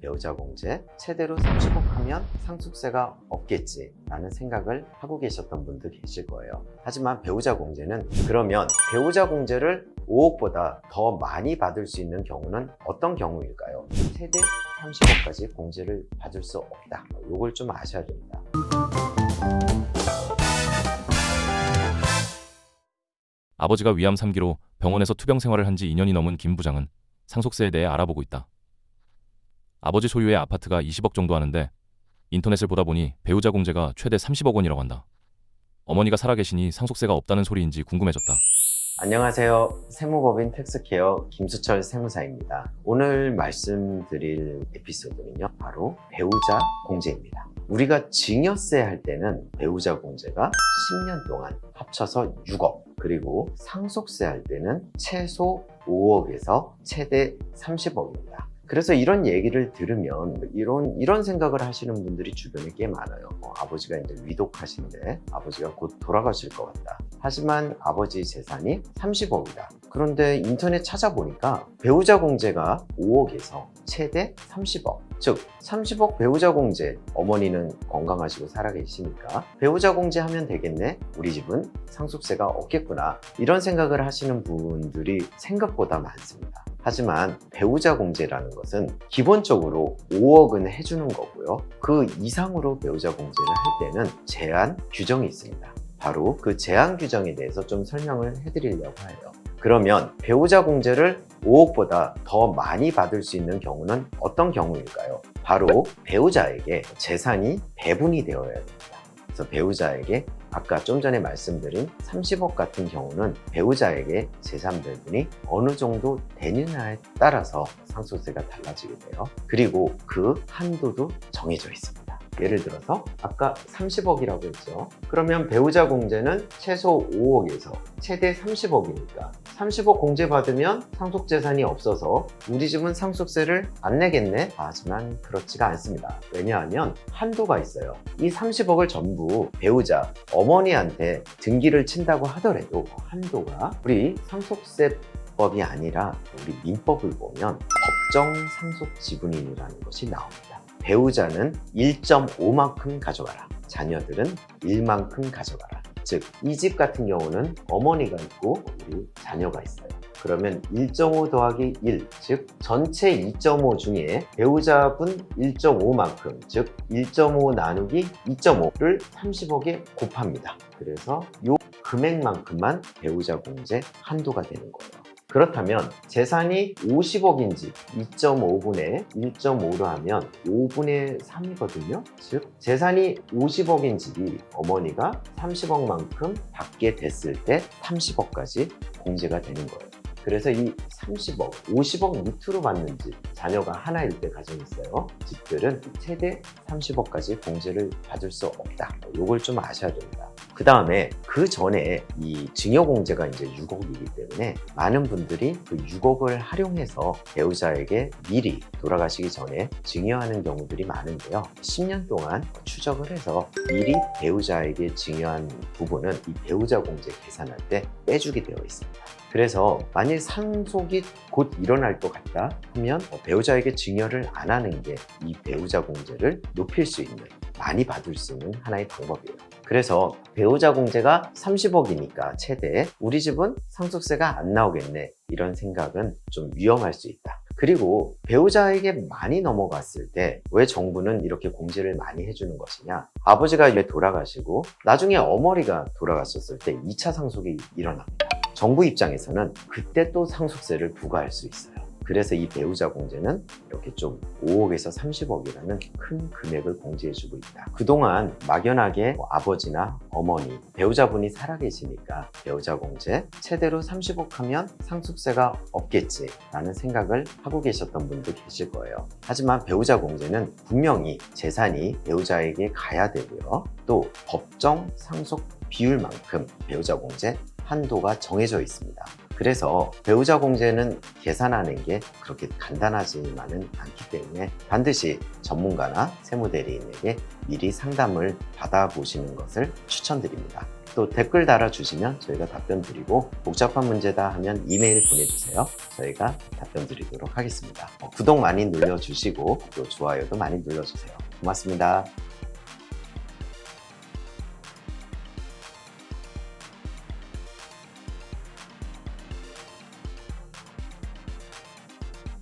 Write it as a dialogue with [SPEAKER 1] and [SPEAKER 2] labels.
[SPEAKER 1] 배우자 공제 최대로 30억 하면 상속세가 없겠지 라는 생각을 하고 계셨던 분도 계실 거예요. 하지만 배우자 공제는 그러면 배우자 공제를 5억보다 더 많이 받을 수 있는 경우는 어떤 경우일까요? 최대 30억까지 공제를 받을 수 없다. 이걸 좀 아셔야 됩니다.
[SPEAKER 2] 아버지가 위암 3기로 병원에서 투병 생활을 한 지 2년이 넘은 김 부장은 상속세에 대해 알아보고 있다. 아버지 소유의 아파트가 20억 정도 하는데 인터넷을 보다 보니 배우자 공제가 최대 30억 원이라고 한다. 어머니가 살아계시니 상속세가 없다는 소리인지 궁금해졌다.
[SPEAKER 1] 안녕하세요. 세무법인 텍스케어 김수철 세무사입니다. 오늘 말씀드릴 에피소드는요, 바로 배우자 공제입니다. 우리가 증여세 할 때는 배우자 공제가 10년 동안 합쳐서 6억, 그리고 상속세 할 때는 최소 5억에서 최대 30억입니다. 그래서 이런 얘기를 들으면 이런 이런 생각을 하시는 분들이 주변에 꽤 많아요. 어, 아버지가 이제 위독하신데 아버지가 곧 돌아가실 것 같다. 하지만 아버지 재산이 30억이다. 그런데 인터넷 찾아보니까 배우자 공제가 5억에서 최대 30억. 즉 30억 배우자 공제. 어머니는 건강하시고 살아계시니까 배우자 공제 하면 되겠네. 우리 집은 상속세가 없겠구나. 이런 생각을 하시는 분들이 생각보다 많습니다. 하지만 배우자 공제라는 것은 기본적으로 5억은 해주는 거고요. 그 이상으로 배우자 공제를 할 때는 제한 규정이 있습니다. 바로 그 제한 규정에 대해서 좀 설명을 해드리려고 해요. 그러면 배우자 공제를 5억보다 더 많이 받을 수 있는 경우는 어떤 경우일까요? 바로 배우자에게 재산이 배분이 되어야 됩니다. 그래서 배우자에게 아까 좀 전에 말씀드린 30억 같은 경우는 배우자에게 재산 배분이 어느 정도 되느냐에 따라서 상속세가 달라지게 돼요. 그리고 그 한도도 정해져 있습니다. 예를 들어서 아까 30억이라고 했죠. 그러면 배우자 공제는 최소 5억에서 최대 30억이니까 30억 공제 받으면 상속 재산이 없어서 우리 집은 상속세를 안 내겠네. 하지만 그렇지가 않습니다. 왜냐하면 한도가 있어요. 이 30억을 전부 배우자 어머니한테 등기를 친다고 하더라도 한도가 우리 상속세 법이 아니라 우리 민법을 보면 법정 상속 지분인이라는 것이 나옵니다. 배우자는 1.5만큼 가져가라. 자녀들은 1만큼 가져가라. 즉, 이 집 같은 경우는 어머니가 있고 우리 자녀가 있어요. 그러면 1.5 더하기 1, 즉 전체 2.5 중에 배우자분 1.5만큼, 즉 1.5 나누기 2.5를 30억에 곱합니다. 그래서 이 금액만큼만 배우자 공제 한도가 되는 거예요. 그렇다면 재산이 50억인지 2.5분의 1.5로 하면 5분의 3이거든요. 즉 재산이 50억인 집이 어머니가 30억만큼 받게 됐을 때 30억까지 공제가 되는 거예요. 그래서 이 30억, 50억 밑으로 받는 집, 자녀가 하나일 때 가정 있어요. 집들은 최대 30억까지 공제를 받을 수 없다. 이걸 좀 아셔야 됩니다. 그 다음에 그 전에 이 증여공제가 이제 6억이기 때문에 많은 분들이 그 6억을 활용해서 배우자에게 미리 돌아가시기 전에 증여하는 경우들이 많은데요. 10년 동안 추적을 해서 미리 배우자에게 증여한 부분은 이 배우자 공제 계산할 때 빼주게 되어 있습니다. 그래서 만일 상속이 곧 일어날 것 같다 하면 어, 배우자에게 증여를 안 하는 게 이 배우자 공제를 높일 수 있는 많이 받을 수 있는 하나의 방법이에요. 그래서 배우자 공제가 30억이니까 최대 우리 집은 상속세가 안 나오겠네 이런 생각은 좀 위험할 수 있다. 그리고 배우자에게 많이 넘어갔을 때 왜 정부는 이렇게 공제를 많이 해주는 것이냐? 아버지가 왜 돌아가시고 나중에 어머니가 돌아가셨을 때 2차 상속이 일어납니다. 정부 입장에서는 그때 또 상속세를 부과할 수 있어요. 그래서 이 배우자 공제는 이렇게 좀 5억에서 30억이라는 큰 금액을 공제해주고 있다. 그동안 막연하게 뭐 아버지나 어머니, 배우자분이 살아계시니까 배우자 공제 최대로 30억 하면 상속세가 없겠지라는 생각을 하고 계셨던 분도 계실 거예요. 하지만 배우자 공제는 분명히 재산이 배우자에게 가야 되고요. 또 법정 상속 비율만큼 배우자 공제 한도가 정해져 있습니다. 그래서 배우자 공제는 계산하는 게 그렇게 간단하지만은 않기 때문에 반드시 전문가나 세무대리인에게 미리 상담을 받아보시는 것을 추천드립니다. 또 댓글 달아주시면 저희가 답변 드리고 복잡한 문제다 하면 이메일 보내주세요. 저희가 답변 드리도록 하겠습니다. 어, 구독 많이 눌러주시고 또 좋아요도 많이 눌러주세요. 고맙습니다.